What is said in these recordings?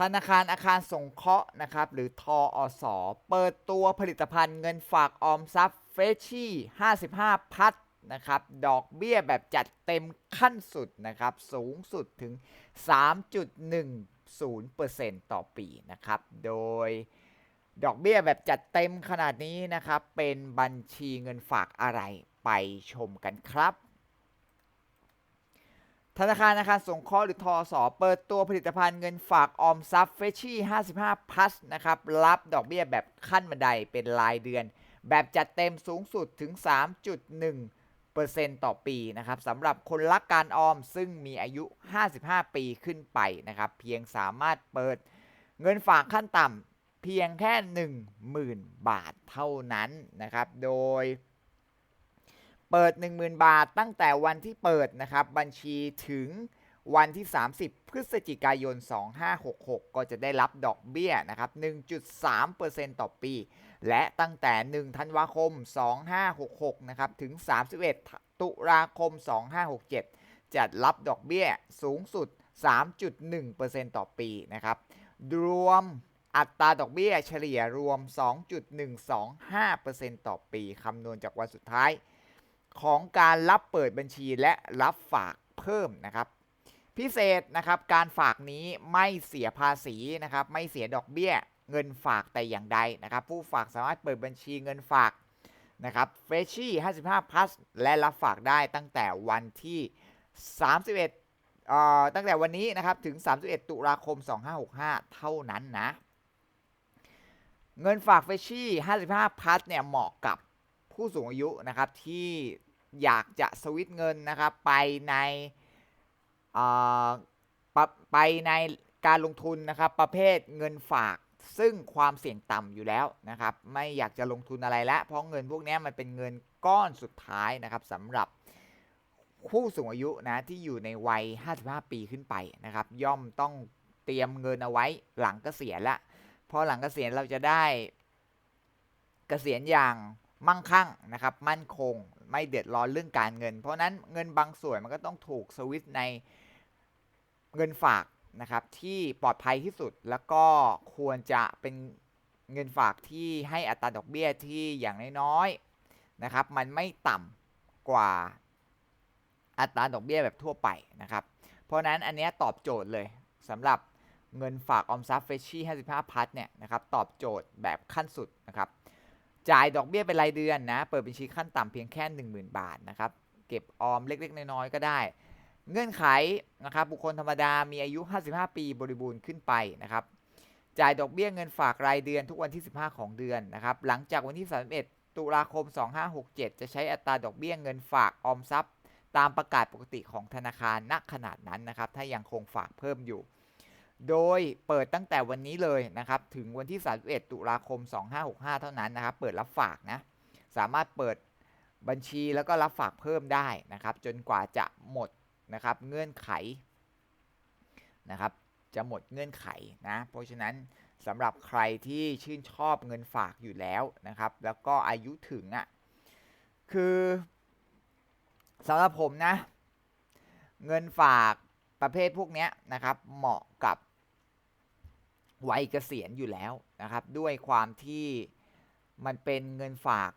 ธนาคารอาคารสงเคราะห์นะครับหรือทออสเปิดตัวผลิตภัณฑ์เงินฝากออมทรัพย์เฟชชี่55 พัทนะครับดอกเบี้ยแบบจัดเต็มขั้นสุดนะครับสูงสุดถึง 3.10%ต่อปีนะครับโดยดอกเบี้ยแบบจัดเต็มขนาดนี้นะครับเป็นบัญชีเงินฝากอะไรไปชมกันครับ ธนาคารอาคารสงเคราะห์หรือทอสอเปิดตัวผลิตภัณฑ์เงินฝากออมทรัพย์เฟชชี่ 55 plus นะครับ รับดอกเบี้ยแบบขั้นบันไดเป็นรายเดือน แบบจัดเต็มสูงสุดถึง 3.1%ต่อปีนะครับสำหรับคนรักการออมซึ่งมีอายุ 55 ปีขึ้นไปนะครับ เพียงสามารถเปิดเงินฝากขั้นต่ำเพียงแค่ 10,000 บาทเท่านั้นนะครับ โดย เปิด 10,000 บาทตั้งแต่วันที่เปิดนะครับ บัญชีถึงวันที่ 30 พฤศจิกายน 2566 ก็จะได้รับดอกเบี้ยนะครับ 1.3%ต่อปี และตั้งแต่ 1 ธันวาคม 2566 นะครับ ถึง 31 ตุลาคม 2567 จะรับดอกเบี้ยสูงสุด 3.1%ต่อปีนะครับ รวมอัตราดอกเบี้ยเฉลี่ยรวม 2.125%ต่อปี คำนวณจากวันสุดท้าย ของการรับเปิดบัญชีและรับฝากเพิ่มนะครับ พิเศษนะครับการฝากนี้ไม่เสียภาษีนะครับ ไม่เสียดอกเบี้ยเงินฝากแต่อย่างใดนะครับ ผู้ฝากสามารถเปิดบัญชีเงินฝากนะครับเฟชชี่55 plus และรับฝากได้ตั้งแต่วันที่ 31เอ่อตั้งแต่วันนี้นะครับถึง 31 ตุลาคม 2565 เท่านั้นนะ เงินฝากเฟชชี่55 plus เนี่ยเหมาะกับ ผู้สูงอายุนะครับที่อยากจะสวิตเงินนะครับไปในปไปในการลงทุนนะครับประเภทเงินฝากซึ่งความเสี่ยงต่ำอยู่แล้วนะครับ ไม่อยากจะลงทุนอะไรแล้ว เพราะเงินพวกนี้มันเป็นเงินก้อนสุดท้ายนะครับสำหรับผู้สูงอายุนะที่อยู่ในวัย 55 ปีขึ้นไปนะครับ ย่อมต้องเตรียมเงินเอาไว้หลังเกษียณละพอหลังเกษียณเราจะได้เกษียณอย่าง มั่งคั่งนะครับ มั่นคงไม่เดือดร้อนเรื่องการเงิน เพราะนั้นเงินบางส่วนมันก็ต้องถูกสวิตในเงินฝากนะครับ ที่ปลอดภัยที่สุดแล้วก็ควรจะเป็นเงินฝากที่ให้อัตราดอกเบี้ยที่อย่างน้อยๆนะครับ มันไม่ต่ำกว่าอัตราดอกเบี้ยแบบทั่วไปนะครับ เพราะนั้นอันนี้ตอบโจทย์เลยสำหรับเงินฝากออมทรัพย์เฟชชี่55พัทเนี่ยนะครับตอบโจทย์แบบขั้นสุดนะครับ จ่ายดอกเบี้ยเป็นรายเดือนนะ เปิดบัญชีขั้นต่ำเพียงแค่ 10,000 บาทนะครับ เก็บออมเล็ก ๆ น้อย ๆ ก็ได้ เงื่อนไขนะครับ บุคคลธรรมดามีอายุ 55 ปีบริบูรณ์ขึ้นไปนะครับ จ่ายดอกเบี้ยเงินฝากรายเดือนทุกวันที่ 15 ของเดือนนะครับ หลังจากวันที่ 31 ตุลาคม 2567 จะใช้อัตราดอกเบี้ยเงินฝากออมทรัพย์ ตามประกาศปกติของธนาคารณขนาดนั้นนะครับ ถ้ายังคงฝากเพิ่มอยู่ โดยเปิดตั้งแต่วันนี้เลยนะครับถึงวันที่ 31 ตุลาคม 2565 เท่านั้นนะครับ เปิดรับฝากนะ สามารถเปิดบัญชีแล้วก็รับฝากเพิ่มได้นะครับ จนกว่าจะหมดนะครับเงื่อนไขนะครับจะหมดเงื่อนไขนะ เพราะฉะนั้นสำหรับใครที่ชื่นชอบเงินฝากอยู่แล้วนะครับ แล้วก็อายุถึงอะ่ะคือสำหรับผมนะ เงินฝากประเภทพวกนี้นะครับ เหมาะกับ วัยเกษียณอยู่แล้วนะครับ ด้วยความที่มันเป็นเงินฝาก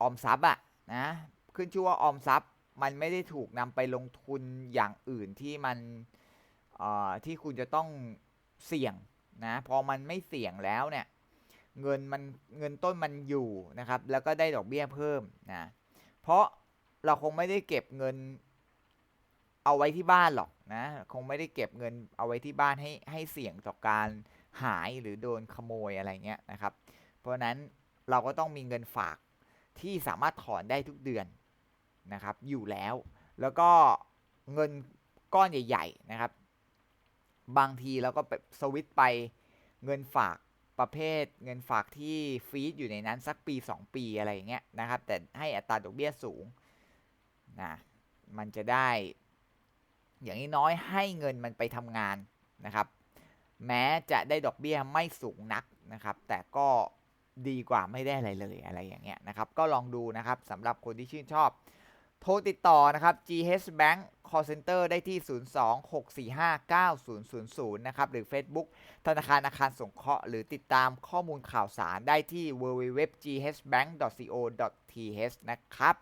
ออมทรัพย์อะนะขึ้นชื่อว่าออมทรัพย์มันไม่ได้ถูกนำไปลงทุนอย่างอื่นที่มันที่คุณจะต้องเสี่ยงนะพอมันไม่เสี่ยงแล้วเนี่ยเงินมันเงินต้นมันอยู่นะครับ แล้วก็ได้ดอกเบี้ยเพิ่มนะเพราะเราคงไม่ได้เก็บเงินเอาไว้ที่บ้านหรอกนะคงไม่ได้เก็บเงินเอาไว้ที่บ้านให้ให้เสี่ยงต่อการ หายหรือโดนขโมยอะไรเงี้ยนะครับ เพราะนั้นเราก็ต้องมีเงินฝากที่สามารถถอนได้ทุกเดือนนะครับ อยู่แล้ว แล้วก็เงินก้อนใหญ่ ๆนะครับ บางทีเราก็ไปสวิตไปเงินฝากประเภทเงินฝากที่ฟีดอยู่ในนั้นสักปี 2 ปีอะไรอย่างเงี้ยนะครับ แต่ให้อัตราดอกเบี้ยสูงนะมันจะได้ อย่างนี้น้อยให้เงินมันไปทำงานนะครับ แม้จะได้ดอกเบี้ยไม่สูงนักนะครับ แต่ก็ดีกว่าไม่ได้อะไรเลยอะไรอย่างเงี้ยนะครับก็ลองดูนะครับสำหรับคนที่ชื่นชอบ โทรติดต่อนะครับ GH Bank Call Center ได้ที่ 026459000 นะครับ หรือ Facebook ธนาคารอาคารสงเคราะห์หรือติดตามข้อมูลข่าวสารได้ที่ www.ghbank.co.th นะครับ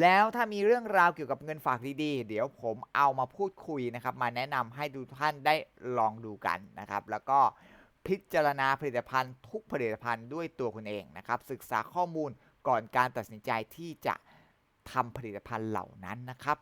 แล้วถ้ามีเรื่องราวเกี่ยวกับเงินฝากดีๆ เดี๋ยวผมเอามาพูดคุยนะครับ มาแนะนำให้ดูท่านได้ลองดูกันนะครับ แล้วก็พิจารณาผลิตภัณฑ์ทุกผลิตภัณฑ์ด้วยตัวคุณเองนะครับ ศึกษาข้อมูลก่อนการตัดสินใจที่จะทำผลิตภัณฑ์เหล่านั้นนะครับ